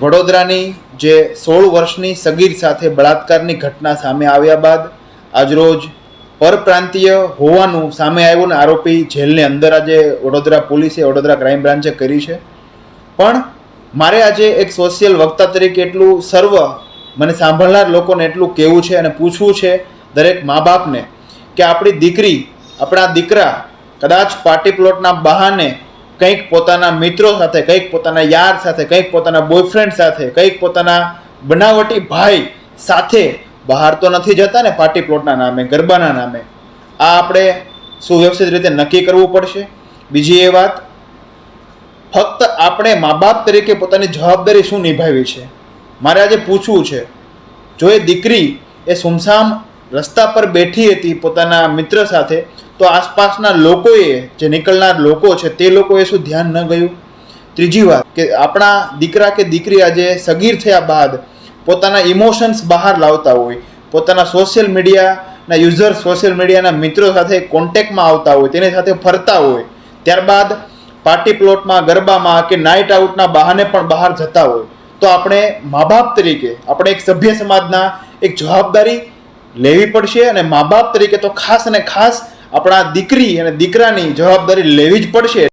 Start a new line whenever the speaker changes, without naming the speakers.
વડોદરાની જે સોળ વર્ષની સગીર સાથે બળાત્કારની ઘટના સામે આવ્યા બાદ આજરોજ પરપ્રાંતીય હોવાનું સામે આવ્યું ને આરોપી જેલની અંદર આજે વડોદરા પોલીસે, વડોદરા ક્રાઇમ બ્રાન્ચે કરી છે. પણ મારે આજે એક સોશિયલ વક્તા તરીકે એટલું સર્વ મને સાંભળનાર લોકોને એટલું કહેવું છે અને પૂછવું છે દરેક મા બાપને કે આપણી દીકરી, આપણા દીકરા કદાચ પાર્ટી પ્લોટના બહાને કંઈક પોતાના મિત્રો સાથે, કંઈક પોતાના યાર સાથે, કંઈક પોતાના બોયફ્રેન્ડ સાથે, કંઈક પોતાના બનાવટી ભાઈ સાથે બહાર તો નથી જતા ને પાર્ટી પ્લોટના નામે, ગરબાના નામે. આ આપણે સુવ્યવસ્થિત રીતે નક્કી કરવું પડશે. બીજી એ વાત, ફક્ત આપણે મા બાપ તરીકે પોતાની જવાબદારી શું નિભાવી છે? મારે આજે પૂછવું છે, જો એ દીકરી એ સુમસામ રસ્તા પર બેઠી હતી પોતાના મિત્ર સાથે, તો આસપાસના લોકોએ, જે નીકળનાર લોકો છે, તે લોકોએ શું ધ્યાન ન ગયું? ત્રીજી વાત, કે આપણા દીકરા કે દીકરી આજે સગીર થયા બાદ પોતાના ઇમોશન્સ બહાર લાવતા હોય, પોતાના સોશિયલ મીડિયાના યુઝર સોશિયલ મીડિયાના મિત્રો સાથે કોન્ટેક્ટમાં આવતા હોય, તેની સાથે ફરતા હોય, ત્યારબાદ પાર્ટી પ્લોટમાં ગરબામાં કે નાઇટ આઉટના બહાને પણ બહાર જતા હોય, તો આપણે મા બાપ તરીકે, આપણે એક સભ્ય સમાજના એક જવાબદારી લેવી પડશે અને મા બાપ તરીકે તો ખાસ અને ખાસ આપણા દીકરી અને દીકરાની જવાબદારી લેવી જ પડશે.